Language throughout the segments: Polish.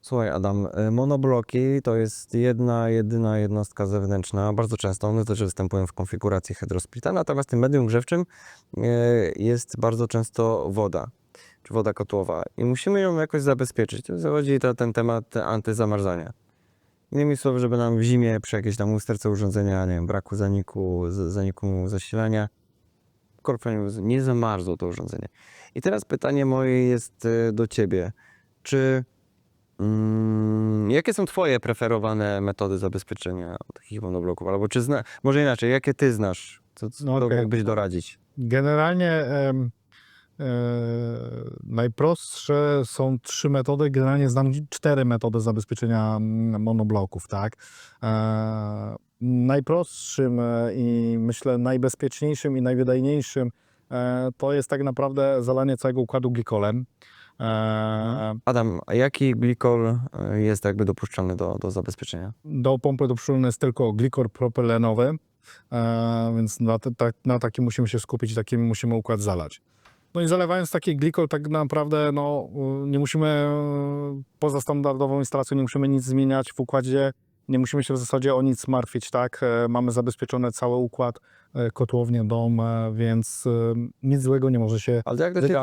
Słuchaj Adam, y, monobloki to jest jedna, jedyna jednostka zewnętrzna. Bardzo często one też występują w konfiguracji hydrosplita, natomiast tym medium grzewczym y, jest bardzo często woda, czy woda kotłowa i musimy ją jakoś zabezpieczyć. Tu zachodzi ten temat antyzamarzania. Innymi słowy, żeby nam w zimie przy jakiejś tam usterce urządzenia, nie wiem, braku zaniku, zaniku zasilania, korpuniu nie zamarzło to urządzenie. I teraz pytanie moje jest y, do ciebie. Czy mm, jakie są twoje preferowane metody zabezpieczenia takich monobloków? Albo czy zna, może inaczej, jakie ty znasz? Co, co No mógłbyś doradzić? Generalnie em, e, najprostsze są trzy metody. Generalnie znam cztery metody zabezpieczenia monobloków, tak? E, najprostszym e, i myślę najbezpieczniejszym i najwydajniejszym e, to jest tak naprawdę zalanie całego układu glikolem. E, Adam, a jaki glikol y, jest jakby dopuszczalny do, do zabezpieczenia? Do pompy dopuszczalny jest tylko glikor propylenowy, e, więc na, tak, na takim musimy się skupić, takim musimy układ zalać. No i zalewając taki glikol, tak naprawdę no, nie musimy, poza standardową instalacją, nie musimy nic zmieniać w układzie, nie musimy się w zasadzie o nic martwić, tak? E, Mamy zabezpieczony cały układ, e, kotłownię, dom, e, więc nic złego nie może się Ale jak do ciebie,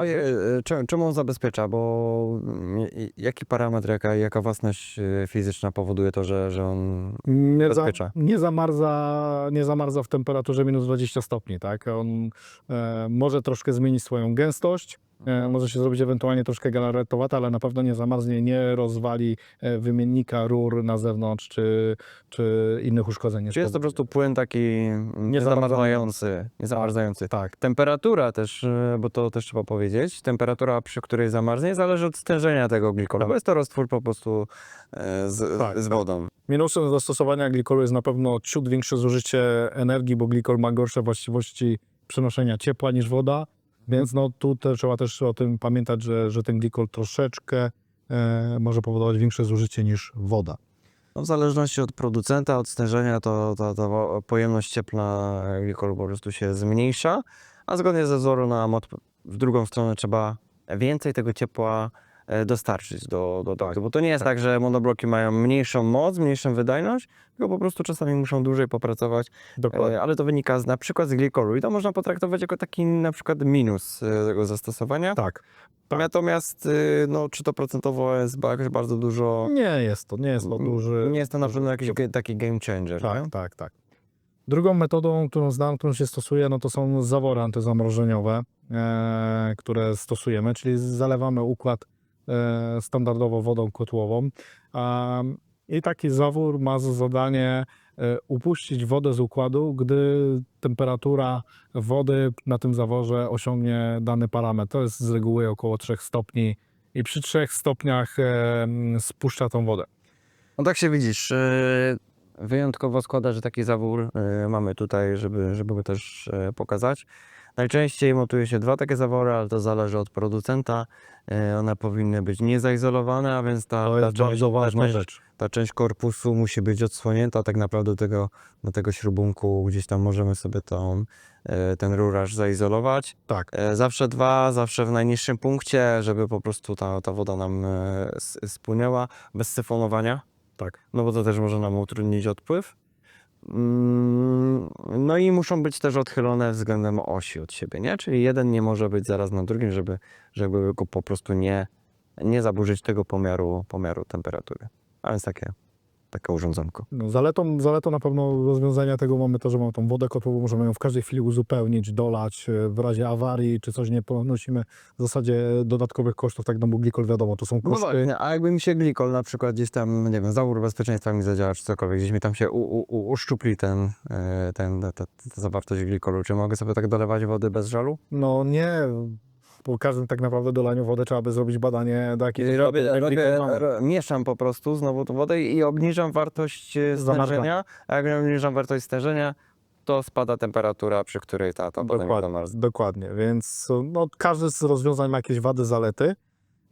czym on zabezpiecza? Bo mm, jaki parametr, jaka, jaka własność fizyczna powoduje to, że, że on Nie, za, Bezpiecza. nie, zamarza, nie zamarza w temperaturze minus 20 stopni, tak? On e, może troszkę zmienić swoją gęstość, może się zrobić ewentualnie troszkę galaretowaty, ale na pewno nie zamarznie, nie rozwali e, wymiennika rur na zewnątrz, czy, czy innych uszkodzeń. Czy jest to po prostu płyn taki niezamarzający, niezamarzający? Tak, Temperatura też, y, bo to też trzeba powiedzieć, temperatura przy której zamarznie zależy od stężenia tego glikola, Tak. bo jest to roztwór po prostu e, z, Tak, z tak. wodą. Minusem zastosowania glikolu jest na pewno ciut większe zużycie energii, bo glikol ma gorsze właściwości przenoszenia ciepła niż woda, więc no tu trzeba też o tym pamiętać, że, że ten glikol troszeczkę e, może powodować większe zużycie niż woda. No, w zależności od producenta, od stężenia, to ta, pojemność cieplna glikolu po prostu się zmniejsza, a zgodnie ze wzoru na mod w drugą stronę trzeba więcej tego ciepła dostarczyć do, do tak, bo to nie jest tak, że monobloki mają mniejszą moc, mniejszą wydajność, tylko po prostu czasami muszą dłużej popracować, e, ale to wynika z, na przykład z glikolu i to można potraktować jako taki na przykład minus e, tego zastosowania. Tak. tak. Natomiast no, czy to procentowo jest jakoś bardzo dużo, Nie jest to, nie jest to duży. nie jest to na pewno jakiś taki game changer. nie? Tak, tak, tak. Drugą metodą, którą znam, którą się stosuje, no to są zawory antyzamrożeniowe, e, które stosujemy, czyli zalewamy układ e, standardowo wodą kotłową. I taki zawór ma za zadanie e, upuścić wodę z układu, gdy temperatura wody na tym zaworze osiągnie dany parametr. To jest z reguły około 3 stopni i przy 3 stopniach e, spuszcza tą wodę. No tak się widzisz. Wyjątkowo składa, że taki zawór mamy tutaj, żeby, żeby go też pokazać. Najczęściej montuje się dwa takie zawory, ale to zależy od producenta. Y, One powinny być niezaizolowane, a więc ta, To ta, jest część, ta, rzecz. ta część korpusu musi być odsłonięta. Tak naprawdę do tego, do tego śrubunku gdzieś tam możemy sobie tą, y, ten ruraż zaizolować. Tak. E, Zawsze dwa, zawsze w najniższym punkcie, żeby po prostu ta, ta woda nam e, spłynęła bez syfonowania. Tak. No bo to też może nam utrudnić odpływ. Mm, No i muszą być też odchylone względem osi od siebie, nie? Czyli jeden nie może być zaraz na drugim, żeby, żeby go po prostu nie, nie zaburzyć tego pomiaru, pomiaru temperatury. A więc takie, takie urządzonko. No, zaletą, zaletą na pewno rozwiązania tego mamy to, że mamy tą wodę kotłową, możemy ją w każdej chwili uzupełnić, dolać e, w razie awarii, czy coś nie ponosimy w zasadzie dodatkowych kosztów, tak no bo glikol wiadomo, to są No koszty. właśnie, a jakby mi się glikol na przykład gdzieś tam, nie wiem, zawór bezpieczeństwa mi zadziała, czy cokolwiek, gdzieś mi tam się u, u, u, uszczupli ten, e, ten, ta, ta, ta zawartość glikolu, czy mogę sobie tak dolewać wody bez żalu? No nie, po każdym tak naprawdę dolaniu wody trzeba by zrobić badanie do jakiej robię, robię, ro, mieszam po prostu znowu tą wodę i obniżam wartość e, stężenia, a jak obniżam wartość stężenia, to spada temperatura, przy której ta, ta woda Dokładnie, dokładnie, więc no, każdy z rozwiązań ma jakieś wady, zalety.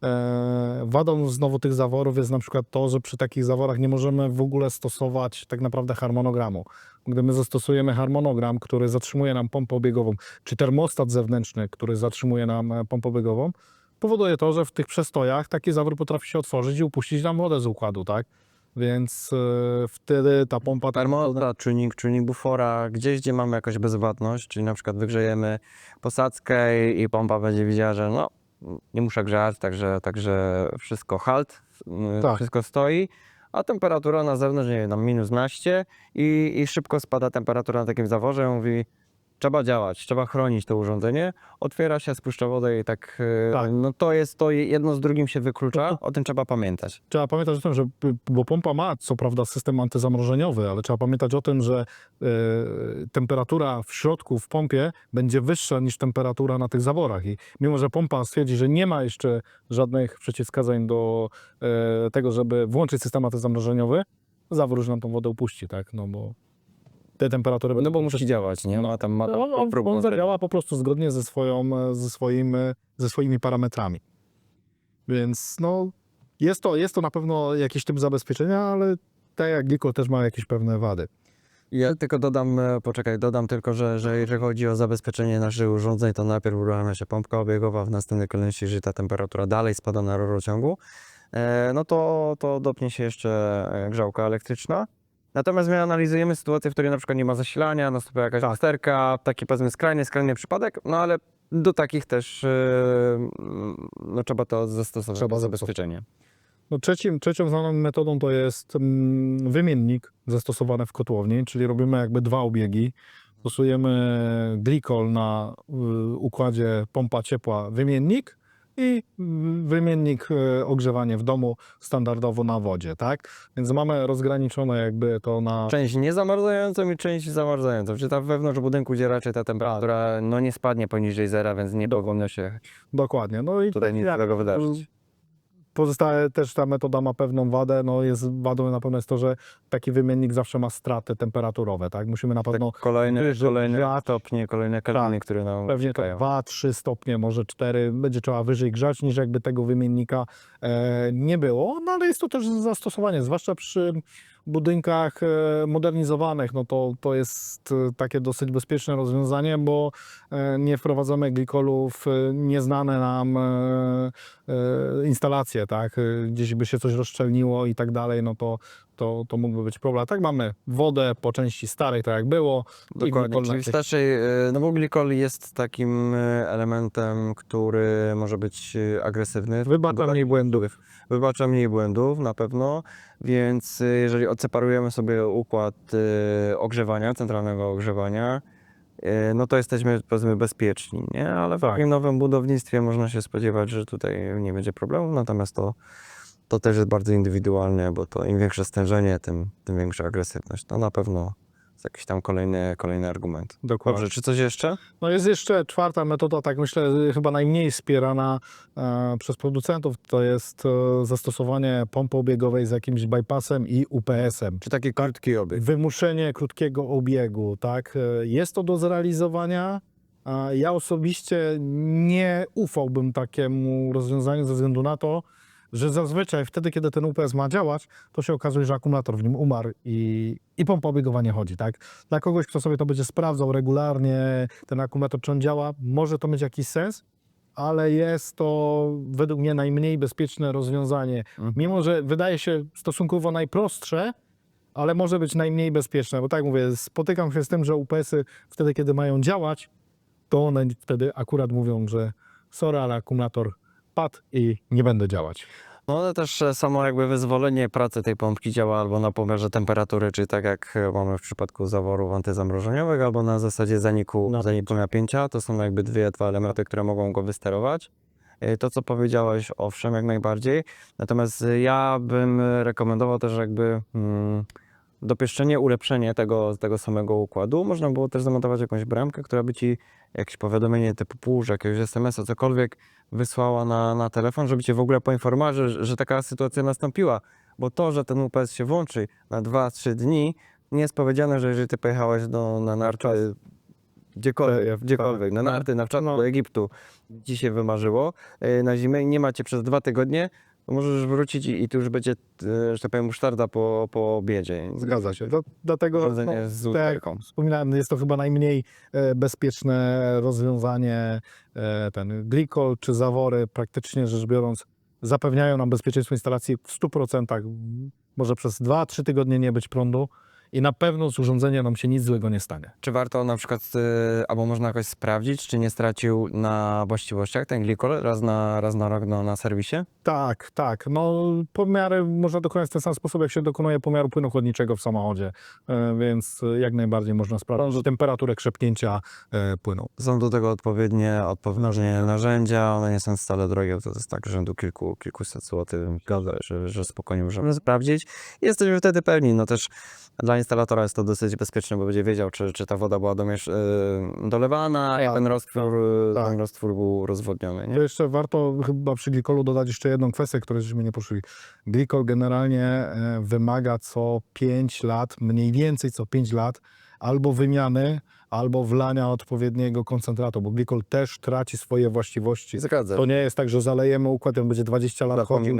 E, wadą znowu tych zaworów jest na przykład to, że przy takich zaworach nie możemy w ogóle stosować tak naprawdę harmonogramu. Gdy my zastosujemy harmonogram, który zatrzymuje nam pompę obiegową, czy termostat zewnętrzny, który zatrzymuje nam e, pompę obiegową, powoduje to, że w tych przestojach taki zawór potrafi się otworzyć i upuścić nam wodę z układu, tak? Więc e, wtedy ta pompa... tak Termostat, czujnik, czujnik bufora, gdzieś gdzie mamy jakąś bezwładność, czyli na przykład wygrzejemy posadzkę i, i pompa będzie widziała, że no nie muszę grzać, także, także wszystko halt, y, Tak. wszystko stoi, a temperatura na zewnątrz, nie wiem, minus 12 i, i szybko spada temperatura na takim zaworze, mówi trzeba działać, trzeba chronić to urządzenie, otwiera się, spuszcza wodę i tak, y, Tak. no to jest to, jedno z drugim się wyklucza, o tym trzeba pamiętać. Trzeba pamiętać o tym, że bo pompa ma co prawda system antyzamrożeniowy, ale trzeba pamiętać o tym, że e, temperatura w środku w pompie będzie wyższa niż temperatura na tych zaworach. I mimo, że pompa stwierdzi, że nie ma jeszcze żadnych przeciwwskazań do e, tego, żeby włączyć system antyzamrożeniowy, zawór już nam tą wodę upuści, tak? No bo te temperatury No bo musi działać, nie? Ma tam, ma tam on, on, on zadziała po prostu zgodnie ze, swoją, ze, swoim, ze swoimi parametrami. Więc no, jest to, jest to na pewno jakiś typ zabezpieczenia, ale tak jak Gliko też ma jakieś pewne wady. Ja tylko dodam, e, poczekaj, dodam tylko, że, że jeżeli chodzi o zabezpieczenie naszych urządzeń, to najpierw uruchamia się pompka obiegowa, w następnej kolejności, jeżeli ta temperatura dalej spada na rurociągu, e, no to, to dopnie się jeszcze e, grzałka elektryczna. Natomiast my analizujemy sytuację, w której na przykład nie ma zasilania, następuje jakaś Tak. usterka, taki powiedzmy skrajny, skrajny przypadek, no ale do takich też e, no, trzeba to zastosować, Trzeba trzeba zabezpieczenie. No trzecim, trzecią znaną metodą to jest mm, wymiennik zastosowany w kotłowni, czyli robimy jakby dwa obiegi. Stosujemy glikol na y, układzie pompa ciepła wymiennik i wymiennik y, ogrzewanie w domu standardowo na wodzie, tak? Więc mamy rozgraniczone jakby to na... Część niezamarzającą i część zamarzającą. Czy tam wewnątrz budynku, gdzie raczej ta temperatura no nie spadnie poniżej zera, więc nie powinno się Dokładnie. No i tutaj nic jak- złego wydarzyć. Pozostałe też ta metoda ma pewną wadę, no jest wadą na pewno jest to, że taki wymiennik zawsze ma straty temperaturowe, tak? Musimy na pewno Tak, kolejne, kolejne grzać. stopnie, kolejne kaliny, które nam Pewnie czekają. 2-3 stopnie, może 4, będzie trzeba wyżej grzać niż jakby tego wymiennika e, nie było, no ale jest to też zastosowanie, zwłaszcza przy budynkach e, modernizowanych, no to, to jest e, takie dosyć bezpieczne rozwiązanie, bo e, nie wprowadzamy glikolu w nieznane nam instalacje, tak, gdzieś by się coś rozszczelniło i tak dalej, no to, to, to mógłby być problem. Tak mamy wodę po części starej, tak jak było. Dokładnie, czyli jakieś- wystarczy, e, no bo glikol jest takim e, elementem, który może być e, agresywny. Wybacza mniej błędów. Wybacza mniej błędów na pewno, więc jeżeli odseparujemy sobie układ ogrzewania, centralnego ogrzewania, no to jesteśmy powiedzmy bezpieczni, nie? Ale w Tak. takim nowym budownictwie można się spodziewać, że tutaj nie będzie problemu, natomiast to, to też jest bardzo indywidualne, bo to im większe stężenie, tym, tym większa agresywność. To na pewno jest jakiś tam kolejny, kolejny argument. Dokładnie. Dobrze, czy coś jeszcze? No jest jeszcze czwarta metoda, tak myślę, chyba najmniej wspierana e, przez producentów, to jest e, zastosowanie pompy obiegowej z jakimś bypassem i UPS-em. Czy taki krótki obieg? Wymuszenie krótkiego obiegu, tak? E, Jest to do zrealizowania. a Ja osobiście nie ufałbym takiemu rozwiązaniu ze względu na to, że zazwyczaj wtedy, kiedy ten UPS ma działać, to się okazuje, że akumulator w nim umarł i, i pompa obiegowa nie chodzi, tak? Dla kogoś, kto sobie to będzie sprawdzał regularnie, ten akumulator, czy on działa, może to mieć jakiś sens, ale jest to według mnie najmniej bezpieczne rozwiązanie. Mhm. Mimo, że wydaje się stosunkowo najprostsze, ale może być najmniej bezpieczne, bo tak mówię, spotykam się z tym, że UPS-y wtedy, kiedy mają działać, to one wtedy akurat mówią, że sorry, ale akumulator padł i nie będę działać. No ale też e, samo jakby wyzwolenie pracy tej pompki działa albo na pomiarze temperatury, czy tak jak e, mamy w przypadku zaworów antyzamrożeniowych, albo na zasadzie zaniku, Na zaniku napięcia. To są jakby dwie, dwa elementy, które mogą go wysterować. E, To, co powiedziałeś, owszem, jak najbardziej. Natomiast ja bym rekomendował też jakby mm, dopieszczenie, ulepszenie tego, tego samego układu. Można było też zamontować jakąś bramkę, która by ci jakieś powiadomienie typu push, jakiegoś SMS-a, cokolwiek wysłała na, na telefon, żeby cię w ogóle poinformować, że, że taka sytuacja nastąpiła. Bo to, że ten UPS się włączy na 2-3 dni, nie jest powiedziane, że jeżeli ty pojechałeś do, na narty, gdziekolwiek, gdziekolwiek, na narty, na wczoraj do Egiptu, ci się wymarzyło, e, na zimę i nie macie przez dwa tygodnie, możesz wrócić i, i tu już będzie, e, że tak powiem, musztarda po, po obiedzie. Zgadza się. Do, dlatego no, z tak jak wspominałem, jest to chyba najmniej e, bezpieczne rozwiązanie. E, ten glikol czy zawory, praktycznie rzecz biorąc, zapewniają nam bezpieczeństwo instalacji w 100%. Może przez 2-3 tygodnie nie być prądu i na pewno z urządzenia nam się nic złego nie stanie. Czy warto na przykład, e, albo można jakoś sprawdzić, czy nie stracił na właściwościach ten glikol raz na, raz na rok na, na serwisie? Tak, tak. No, pomiary można dokonać w ten sam sposób, jak się dokonuje pomiaru płynu chłodniczego w samochodzie, e, więc e, jak najbardziej można sprawdzić temperaturę krzepnięcia e, płynu. Są do tego odpowiednie, odpowiednie narzędzia, one nie są wcale drogie, to jest tak rzędu kilku, kilkuset złotych, że, że spokojnie możemy sprawdzić. Jesteśmy wtedy pewni, no też dla instalatora jest to dosyć bezpieczne, bo będzie wiedział, czy, czy ta woda była domiesz, yy, dolewana, jak Tak, ten roztwór, yy, tak. ten roztwór był rozwodniony. Nie? To jeszcze warto chyba przy glikolu dodać jeszcze jedną kwestię, której żeśmy nie poszli. Glikol generalnie e, wymaga co 5 lat, mniej więcej co 5 lat, albo wymiany, albo wlania odpowiedniego koncentratu, bo glikol też traci swoje właściwości. Zgadza To nie jest tak, że zalejemy układ, on będzie 20 lat chodził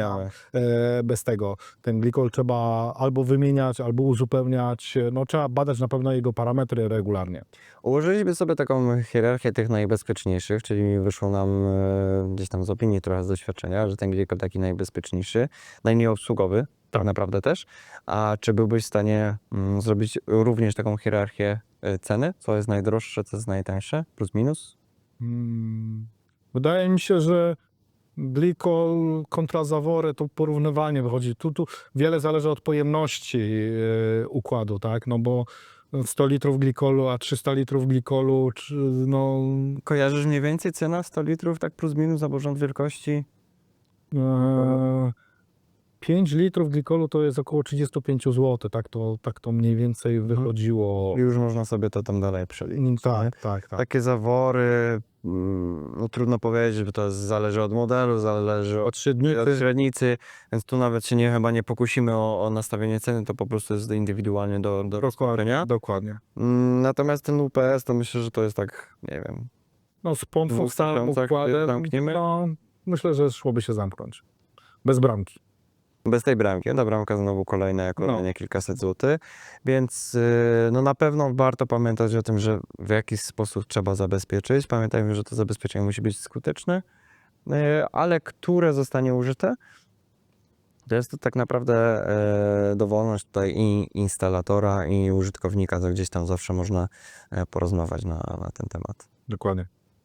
e, bez tego. Ten glikol trzeba albo wymieniać, albo uzupełniać. No trzeba badać na pewno jego parametry regularnie. Ułożyliśmy sobie taką hierarchię tych najbezpieczniejszych, czyli wyszło nam e, gdzieś tam z opinii, trochę z doświadczenia, że ten glikol taki najbezpieczniejszy, najmniej obsługowy, tak naprawdę też. A czy byłbyś w stanie mm, zrobić również taką hierarchię ceny? Co jest najdroższe, co jest najtańsze? Plus minus? Mm, Wydaje mi się, że glikol kontra zawory to porównywanie wychodzi. Tu, tu wiele zależy od pojemności e, układu, tak? No bo 100 litrów glikolu, a 300 litrów glikolu, czy, no Kojarzysz mniej więcej cena 100 litrów, tak plus minus, albo rząd wielkości? e, 5 litrów glikolu to jest około 35 zł, tak to, tak to mniej więcej wychodziło. I już można sobie to tam dalej przeliczyć. Tak, tak, tak. Takie zawory, mm, no trudno powiedzieć, bo to zależy od modelu, zależy od Od średnicy. od średnicy, więc tu nawet się nie, chyba nie pokusimy o, o nastawienie ceny, to po prostu jest indywidualnie do, do rozpatrzenia. Dokładnie. Mm, Natomiast ten UPS to myślę, że to jest tak, nie wiem, No z pompą układem, zamkniemy? no, myślę, że szłoby się zamknąć. Bez bramki. Bez tej bramki. Ta bramka znowu kolejna, jak No. kolejne kilkaset złotych, więc yy, no na pewno warto pamiętać o tym, że w jakiś sposób trzeba zabezpieczyć. Pamiętajmy, że to zabezpieczenie musi być skuteczne, yy, ale które zostanie użyte, to jest to tak naprawdę e, dowolność tutaj i instalatora, i użytkownika, to gdzieś tam zawsze można e, porozmawiać na, na ten temat. Dokładnie.